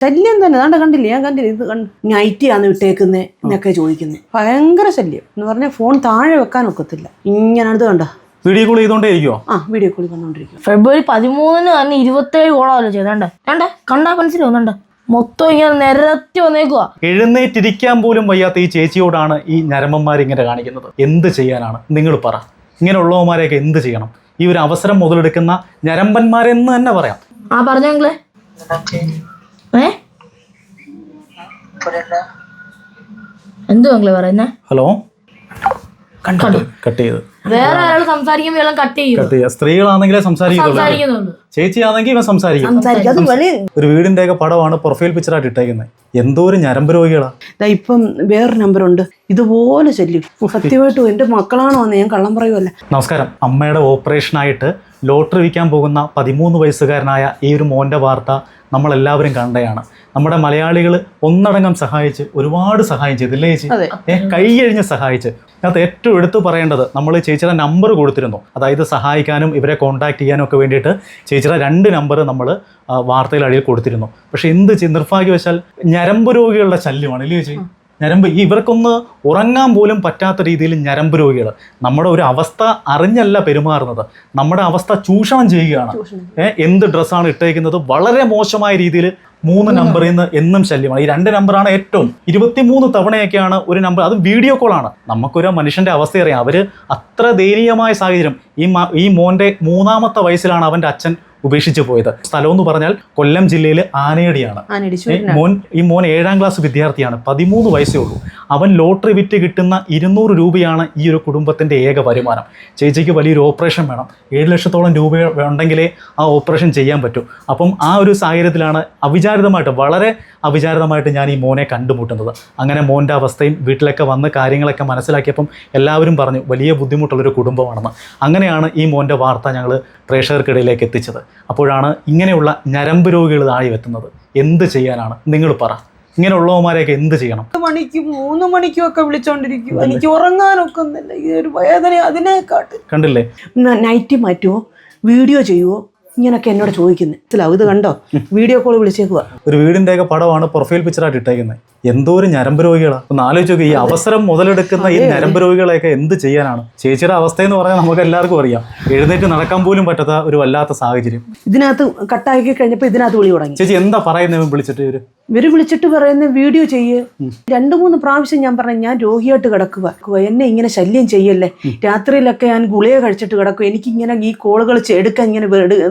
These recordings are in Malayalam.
ശല്യം തന്നെ. അതാണ്ട് കണ്ടില്ല? ഞാൻ കണ്ടില്ല? ഇത് കണ്ട് നൈറ്റിയാണ് ഇട്ടേക്കുന്നേ എന്നൊക്കെ ചോദിക്കുന്നത് ഭയങ്കര ശല്യം. എന്ന് പറഞ്ഞാൽ ഫോൺ താഴെ വെക്കാൻ ഒക്കത്തില്ല. ഇങ്ങനെ അടുത്ത് കണ്ട? വീഡിയോ കോൾ ചെയ്തോണ്ടേ ഇരിക്കുവോ ആ വീഡിയോ കോൾ വന്നോണ്ടിരിക്കും ഫെബ്രുവരി പതിമൂന്നിന് തന്നെ ഇരുപത്തേഴ് കോളാവല്ലോ ചെയ്തേണ്ടേ വേണ്ടേ കണ്ടാ? മനസ്സിലാവുന്നുണ്ട് മൊത്തം ഇങ്ങനെ നിരത്തി വന്നേക്കുവാ. എഴുന്നേറ്റിരിക്കാൻ പോലും വയ്യാത്ത ഈ ചേച്ചിയോടാണ് ഈ ഞരമ്പന്മാർ ഇങ്ങനെ കാണിക്കുന്നത്. എന്ത് ചെയ്യാനാണ്? നിങ്ങൾ പറ. ഇങ്ങനെയുള്ളവന്മാരെയൊക്കെ എന്ത് ചെയ്യണം? ഈ ഒരു അവസരം മുതലെടുക്കുന്ന ഞരമ്പന്മാരെന്ന് തന്നെ പറയാം. ആ പറഞ്ഞെങ്കിലേ എന്തു അങ്കിൾ പറയുന്നേ? ഹലോ? കട്ട് ചെയ്ത്. വേറെ ആൾ സംസാരിക്കുമ്പോൾ കട്ട് ചെയ്യും. സ്ത്രീകളാണെങ്കിലേ സംസാരിക്കുന്നുള്ളൂ ചേച്ചിയാണെങ്കിൽ ഇവൻ സംസാരിക്കും. ഒരു വീടിന്റെ ഒക്കെ പടമാണ് പ്രൊഫൈൽ പിക്ചറായിട്ട് ഇട്ടേക്കുന്നത് എന്തോ ഒരു ഞരമ്പ് രോഗികളാ. ഇപ്പം വേറെ നമ്പറുണ്ട് ഇതുപോലെ ശല്യം സത്യമായിട്ടും എന്റെ മക്കളാണോ എന്ന് ഞാൻ കള്ളം പറയുമല്ല നമസ്കാരം. അമ്മയുടെ ഓപ്പറേഷൻ ആയിട്ട് ലോട്ടറി വിൽക്കാൻ പോകുന്ന പതിമൂന്ന് വയസ്സുകാരനായ ഈ ഒരു മോന്റെ വാർത്ത നമ്മളെല്ലാവരും കണ്ടയാണ്. നമ്മുടെ മലയാളികൾ ഒന്നടങ്കം സഹായിച്ച് ഒരുപാട് സഹായം ചെയ്തില്ലേ ചേച്ചി? അതെ. ഏ കൈയഴിഞ്ഞ് സഹായിച്ച്. അതിനകത്ത് ഏറ്റവും എടുത്തു പറയേണ്ടത് നമ്മൾ ചേച്ചിയുടെ നമ്പർ കൊടുത്തിരുന്നു. അതായത് സഹായിക്കാനും ഇവരെ കോൺടാക്ട് ചെയ്യാനും ഒക്കെ വേണ്ടിയിട്ട് ചേച്ചിയുടെ രണ്ട് നമ്പർ നമ്മൾ വാർത്തയിൽ അടിയിൽ കൊടുത്തിരുന്നു. പക്ഷെ എന്ത് ചെയ്യും നിർഭാഗ്യവശാൽ ഞരമ്പ് രോഗികളുടെ ശല്യമാണ് ഇല്ലേ ചേച്ചി? ഞരമ്പ് ഈ ഇവർക്കൊന്ന് ഉറങ്ങാൻ പോലും പറ്റാത്ത രീതിയിൽ ഞരമ്പ് രോഗികൾ. നമ്മുടെ ഒരു അവസ്ഥ അറിഞ്ഞല്ല പെരുമാറുന്നത്. നമ്മുടെ അവസ്ഥ ചൂഷണം ചെയ്യുകയാണ്. എന്ത് ഡ്രസ്സാണ് ഇട്ടേക്കുന്നത്? വളരെ മോശമായ രീതിയിൽ മൂന്ന് നമ്പറിൽ നിന്ന് എന്നും ശല്യമാണ്. ഈ രണ്ട് നമ്പറാണ് ഏറ്റവും ഇരുപത്തിമൂന്ന് തവണയൊക്കെയാണ് ഒരു നമ്പർ അത് വീഡിയോ കോളാണ് നമുക്കൊരു മനുഷ്യന്റെ അവസ്ഥ അറിയാം അവർ അത്ര ദയനീയമായ സാഹചര്യം. ഈ ഈ മോന്റെ മൂന്നാമത്തെ വയസ്സിലാണ് അവന്റെ അച്ഛൻ ഉപേക്ഷിച്ച് പോയത്. സ്ഥലം എന്ന് പറഞ്ഞാൽ കൊല്ലം ജില്ലയിൽ ആനയടിയാണ്. മോൻ ഈ മോൻ ഏഴാം ക്ലാസ് വിദ്യാർത്ഥിയാണ്. പതിമൂന്ന് വയസ്സേ ഉള്ളൂ. അവൻ ലോട്ടറി വിറ്റ് കിട്ടുന്ന ഇരുന്നൂറ് രൂപയാണ് ഈ ഒരു കുടുംബത്തിന്റെ ഏക വരുമാനം. ചേച്ചിക്ക് വലിയൊരു ഓപ്പറേഷൻ വേണം. ഏഴ് ലക്ഷത്തോളം രൂപ ഉണ്ടെങ്കിലേ ആ ഓപ്പറേഷൻ ചെയ്യാൻ പറ്റൂ. അപ്പം ആ ഒരു സാഹചര്യത്തിലാണ് അവിചാരിതമായിട്ട് വളരെ അവിചാരിതമായിട്ട് ഞാൻ ഈ മോനെ കണ്ടുമുട്ടുന്നത്. അങ്ങനെ മോന്റെ അവസ്ഥയും വീട്ടിലൊക്കെ വന്ന് കാര്യങ്ങളൊക്കെ മനസ്സിലാക്കിയപ്പം എല്ലാവരും പറഞ്ഞു വലിയ ബുദ്ധിമുട്ടുള്ളൊരു കുടുംബമാണെന്ന്. അങ്ങനെയാണ് ഈ മോന്റെ വാർത്ത ഞങ്ങൾ പ്രേക്ഷകർക്കിടയിലേക്ക് എത്തിച്ചത്. അപ്പോഴാണ് ഇങ്ങനെയുള്ള ഞരമ്പ് രോഗികൾ താഴെ എത്തുന്നത്. എന്ത് ചെയ്യാനാണ്? നിങ്ങൾ പറ. ഇങ്ങനെയുള്ളവന്മാരെയൊക്കെ എന്ത് ചെയ്യണം? പത്ത് മണിക്കും മൂന്ന് മണിക്കും ഒക്കെ വിളിച്ചോണ്ടിരിക്കും. എനിക്ക് ഈ ഒരു വേദന അതിനെക്കാട്ട്. കണ്ടില്ലേ? നൈറ്റ് മാറ്റുമോ വീഡിയോ ചെയ്യുവോ? ഇങ്ങനൊക്കെ എന്നോട് ചോദിക്കുന്നത് ഇത് കണ്ടോ? വീഡിയോ കോൾ വിളിച്ചേക്കുക ഒരു വീടിന്റെ ഒക്കെ പടമാണ് പ്രൊഫൈൽ പിക്ചറായിട്ട് ഇട്ടേക്കുന്നത് എന്തോ ഒരു ഞരമ്പ് രോഗികളാണ് ഒന്ന് ആലോചിച്ചു ഈ അവസരം മുതലെടുക്കുന്ന ഈ ഞരമ്പ് രോഗികളെയൊക്കെ എന്ത് ചെയ്യാനാണ്? ചേച്ചിയുടെ അവസ്ഥ എന്ന് പറഞ്ഞാൽ നമുക്ക് എല്ലാവർക്കും അറിയാം. എഴുന്നേറ്റ് നടക്കാൻ പോലും പറ്റാത്ത ഒരു വല്ലാത്ത സാഹചര്യം. ഇതിനകത്ത് കട്ടാക്കി കഴിഞ്ഞപ്പോൾ ഇതിനകത്ത് വിളി തുടങ്ങി. ചേച്ചി എന്താ പറയുന്നത് വിളിച്ചിട്ട് ഇവർ? ഇവർ വിളിച്ചിട്ട് പറയുന്ന വീഡിയോ ചെയ്യ്. രണ്ടു മൂന്ന് പ്രാവശ്യം ഞാൻ പറഞ്ഞു ഞാൻ രോഗിയായിട്ട് കിടക്കുക എന്നെ ഇങ്ങനെ ശല്യം ചെയ്യല്ലേ? രാത്രിയിലൊക്കെ ഞാൻ ഗുളിക കഴിച്ചിട്ട് കിടക്കും. എനിക്ക് ഇങ്ങനെ ഈ കോളുകൾ എടുക്കാൻ ഇങ്ങനെ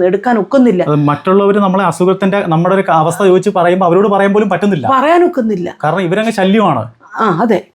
എടുക്കാൻ ഒക്കുന്നില്ല. മറ്റുള്ളവർ നമ്മളെ അസുഖത്തിന്റെ നമ്മുടെ ഒരു അവസ്ഥ ചോദിച്ച് പറയുമ്പോൾ അവരോട് പറയാൻ പോലും പറ്റുന്നില്ല. പറയാൻ ഒക്കുന്നില്ല. കാരണം ഇവരങ്ങ് ശല്യമാണ്. ആ അതെ.